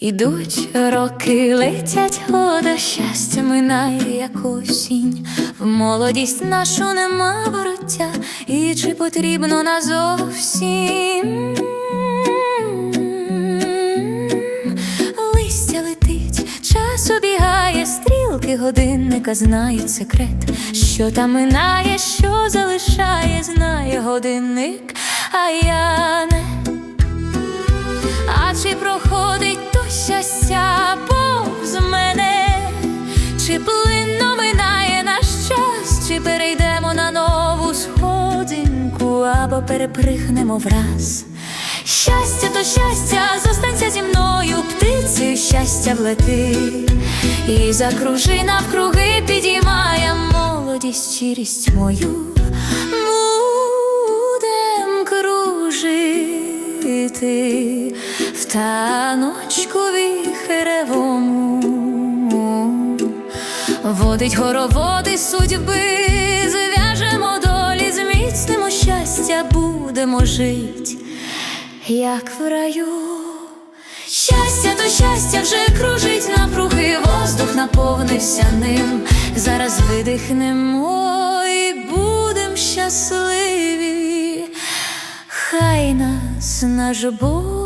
Ідуть роки, летять года, щастя минає, як осінь. В молодість нашу нема вороття, і чи потрібно назовсім? Листя летить, час обігає, стрілки годинника знають секрет, що там минає, що залишає, знає годинник, а я не. А чи проходить або переприхнемо враз. Щастя то щастя, зостанься зі мною, птицею щастя влети, і закружи навкруги, підіймає молодість, щирість мою. Будем кружити в таночку віхревому. Водить хороводи судьби, щастя, будемо жить, як в раю. Щастя то щастя вже кружить напруги, воздух наповнився ним. Зараз видихнемо і будем щасливі. Хай нас наш Бог